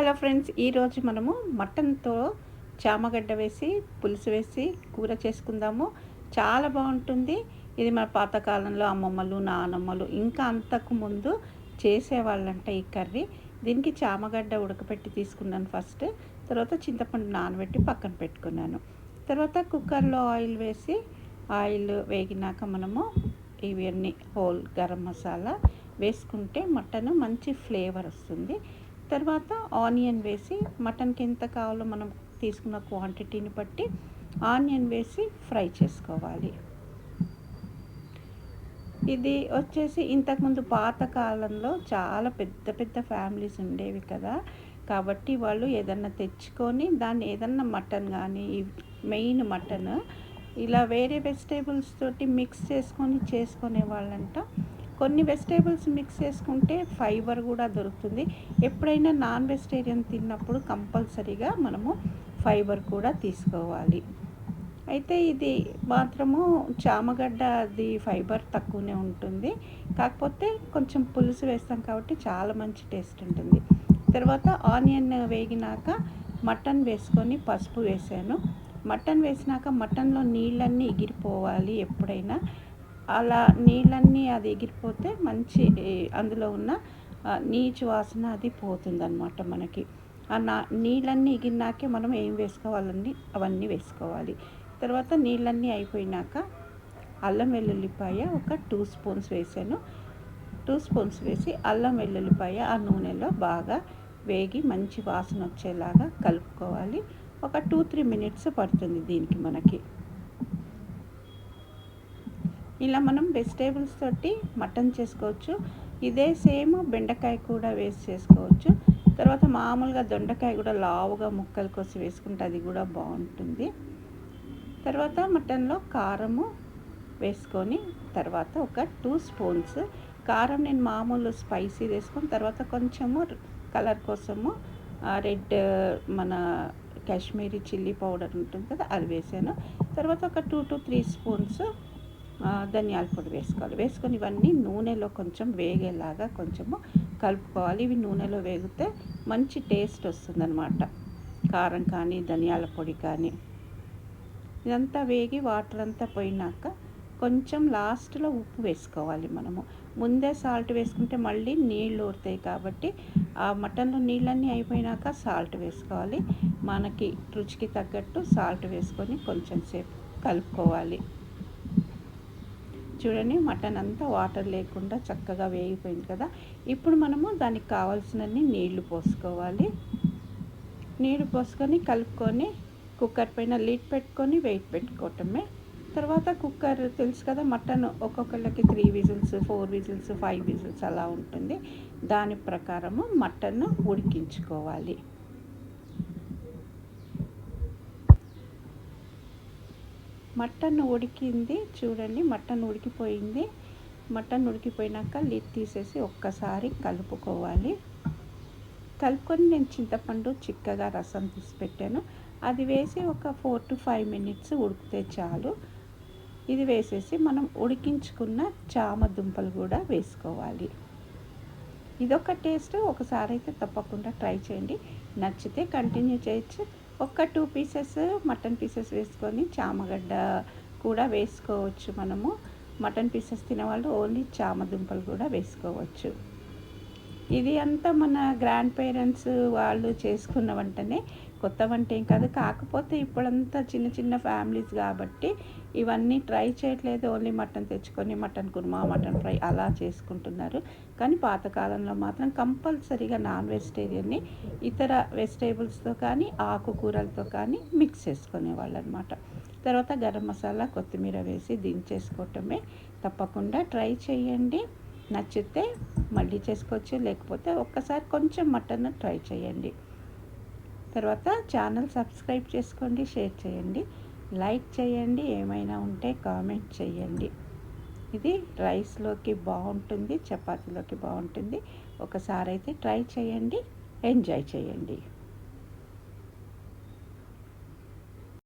Hello friends ఈరోజు మనము మటన్తో చామగడ్డ వేసి పులుసు వేసి కూర చేసుకుందాము. చాలా బాగుంటుంది. ఇది మన పాతకాలంలో అమ్మమ్మలు నానమ్మలు ఇంకా అంతకు ముందు చేసేవాళ్ళంట ఈ కర్రీ. దీనికి చామగడ్డ ఉడకపెట్టి తీసుకున్నాను ఫస్ట్. తర్వాత చింతపండు నానబెట్టి పక్కన పెట్టుకున్నాను. తర్వాత కుక్కర్లో ఆయిల్ వేసి ఆయిల్ వేగినాక మనము ఇవన్నీ హోల్ గరం మసాలా వేసుకుంటే మటన్ మంచి ఫ్లేవర్ వస్తుంది. తర్వాత ఆనియన్ వేసి మటన్కి ఎంత కావాలో మనం తీసుకున్న క్వాంటిటీని బట్టి ఆనియన్ వేసి ఫ్రై చేసుకోవాలి. ఇది వచ్చేసి ఇంతకుముందు పాతకాలంలో చాలా పెద్ద పెద్ద ఫ్యామిలీస్ ఉండేవి కదా. కాబట్టి వాళ్ళు ఏదన్నా తెచ్చుకొని దాన్ని ఏదన్నా మటన్ కానీ మెయిన్ మటన్ ఇలా వేరే వెజిటేబుల్స్ తోటి మిక్స్ చేసుకొని చేసుకునే వాళ్ళంట కొన్ని వెజిటేబుల్స్ మిక్స్ చేసుకుంటే ఫైబర్ కూడా దొరుకుతుంది. ఎప్పుడైనా నాన్ వెజిటేరియన్ తిన్నప్పుడు కంపల్సరీగా మనము ఫైబర్ కూడా తీసుకోవాలి. అయితే ఇది మాత్రము చామగడ్డ అది ఫైబర్ తక్కువనే ఉంటుంది. కాకపోతే కొంచెం పులుసు వేస్తాం కాబట్టి చాలా మంచి టేస్ట్ ఉంటుంది. తర్వాత ఆనియన్ వేగినాక మటన్ వేసుకొని పసుపు వేసాను. మటన్ వేసినాక మటన్లో నీళ్ళన్నీ ఎగిరిపోవాలి ఎప్పుడైనా. అలా నీళ్ళన్నీ అది ఎగిరిపోతే మంచి అందులో ఉన్న నీచు వాసన అది పోతుందన్నమాట మనకి. ఆ నా నీళ్ళన్నీ ఎగిరినాకే మనం ఏం వేసుకోవాలండి? అవన్నీ వేసుకోవాలి. తర్వాత నీళ్ళన్నీ అయిపోయినాక అల్లం వెల్లుల్లిపాయ ఒక టూ స్పూన్స్ వేసాను. టూ స్పూన్స్ వేసి అల్లం వెల్లుల్లిపాయ ఆ నూనెలో బాగా వేగి మంచి వాసన వచ్చేలాగా కలుపుకోవాలి. ఒక టూ త్రీ మినిట్స్ పడుతుంది దీనికి మనకి. ఇలా మనం వెజిటేబుల్స్ తోటి మటన్ చేసుకోవచ్చు. ఇదే సేమ్ బెండకాయ కూడా వేస్ట్ చేసుకోవచ్చు. తర్వాత మామూలుగా దొండకాయ కూడా లావుగా ముక్కలు కోసి వేసుకుంటే అది కూడా బాగుంటుంది. తర్వాత మటన్లో కారము వేసుకొని తర్వాత ఒక టూ స్పూన్స్ కారం నేను మామూలు స్పైసీ వేసుకొని తర్వాత కొంచెము కలర్ కోసము రెడ్ మన కాశ్మీరీ చిల్లీ పౌడర్ ఉంటుంది కదా అది వేసాను. తర్వాత ఒక టూ టు త్రీ స్పూన్స్ ధనియాల పొడి వేసుకోవాలి. వేసుకొని ఇవన్నీ నూనెలో కొంచెం వేగేలాగా కొంచెము కలుపుకోవాలి. ఇవి నూనెలో వేగితే మంచి టేస్ట్ వస్తుందన్నమాట. కారం కానీ ధనియాల పొడి కానీ. ఇదంతా వేగి వాటర్ అంతా పోయినాక కొంచెం లాస్ట్లో ఉప్పు వేసుకోవాలి మనము. ముందే సాల్ట్ వేసుకుంటే మళ్ళీ నీళ్ళు ఊరుతాయి కాబట్టి ఆ మటన్లో నీళ్ళన్నీ అయిపోయినాక సాల్ట్ వేసుకోవాలి. మనకి రుచికి తగ్గట్టు సాల్ట్ వేసుకొని కొంచెం సేపు కలుపుకోవాలి. చూడండి మటన్ అంతా వాటర్ లేకుండా చక్కగా వేగిపోయింది కదా. ఇప్పుడు మనము దానికి కావాల్సినన్ని నీళ్ళు పోసుకోవాలి. నీళ్ళు పోసుకొని కలుపుకొని కుక్కర్ పైన లీడ్ పెట్టుకొని వెయిట్ పెట్టుకోవటమే. తర్వాత కుక్కర్ తెలుసు కదా మటన్ ఒక్కొక్కళ్ళకి three whistles four whistles five whistles అలా ఉంటుంది. దాని ప్రకారము మటన్ ఉడికించుకోవాలి. మటన్ ఉడికింది చూడండి మటన్ ఉడికిపోయింది. మటన్ ఉడికిపోయినాక లిడ్ తీసేసి ఒక్కసారి కలుపుకోవాలి. కలుపుకొని నేను చింతపండు చిక్కగా రసం తీసి పెట్టాను. అది వేసి ఒక ఫోర్ టు ఫైవ్ మినిట్స్ ఉడికితే చాలు. ఇది వేసేసి మనం ఉడికించుకున్న చామ దుంపలు కూడా వేసుకోవాలి. ఇదొక టేస్ట్. ఒకసారి అయితే తప్పకుండా ట్రై చేయండి. నచ్చితే కంటిన్యూ చేయొచ్చు. ఒక టూ పీసెస్ మటన్ పీసెస్ వేసుకొని చామగడ్డ కూడా వేసుకోవచ్చు మనము. మటన్ పీసెస్ తినేవాళ్ళు ఓన్లీ చామ దుంపలు కూడా వేసుకోవచ్చు. ఇది అంతా మన గ్రాండ్ పేరెంట్స్ వాళ్ళు చేసుకున్న వంటనే. కొత్త వంట ఏం కాదు. కాకపోతే ఇప్పుడంతా చిన్న చిన్న ఫ్యామిలీస్ కాబట్టి ఇవన్నీ ట్రై చేయట్లేదు. ఓన్లీ మటన్ తెచ్చుకొని మటన్ కుర్మా మటన్ ఫ్రై అలా చేసుకుంటున్నారు. కానీ పాతకాలంలో మాత్రం కంపల్సరీగా నాన్ వెజిటేరియన్ని ఇతర వెజిటేబుల్స్తో కానీ ఆకుకూరలతో కానీ మిక్స్ చేసుకునేవాళ్ళు అనమాట తర్వాత గరం మసాలా కొత్తిమీర వేసి దించేసుకోవటమే. తప్పకుండా ట్రై చేయండి. నచ్చితే మళ్ళీ చేసుకోవచ్చు లేకపోతే ఒక్కసారి కొంచెం మటన్ ట్రై చేయండి. తర్వాత ఛానల్ సబ్స్క్రైబ్ చేసుకోండి షేర్ చేయండి లైక్ చేయండి ఏమైనా ఉంటే కామెంట్ చేయండి. ఇది రైస్లోకి బాగుంటుంది చపాతీలోకి బాగుంటుంది. ఒకసారి అయితే ట్రై చేయండి ఎంజాయ్ చేయండి.